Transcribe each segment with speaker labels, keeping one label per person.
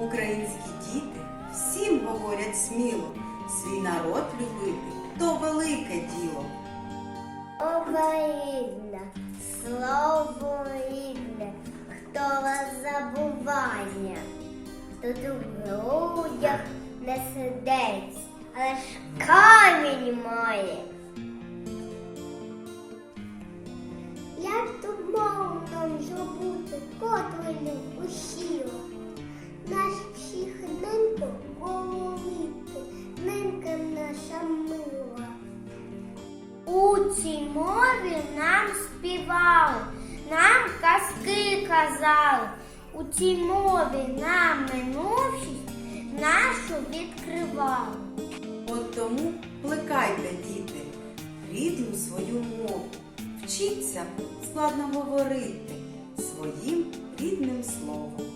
Speaker 1: Українські діти всім говорять сміло, свій народ любити то велике діло.
Speaker 2: Україна, слово рідне, хто вас забуває, тут у грудях не сидець, але ж камінь має. У цій мові нам співали, нам казки казали. У цій мові нам минувшість нашу відкривали.
Speaker 1: От тому плекайте, діти, рідну свою мову. Вчіться складно говорити своїм рідним словом.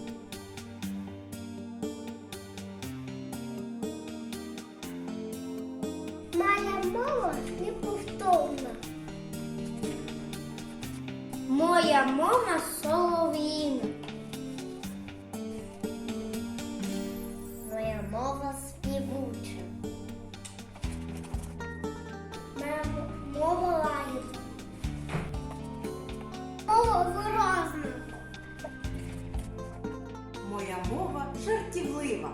Speaker 2: Моя мова солов'їна. Моя мова співуча. Моя мова лагідна. Мова виразна.
Speaker 1: Моя мова жартівлива,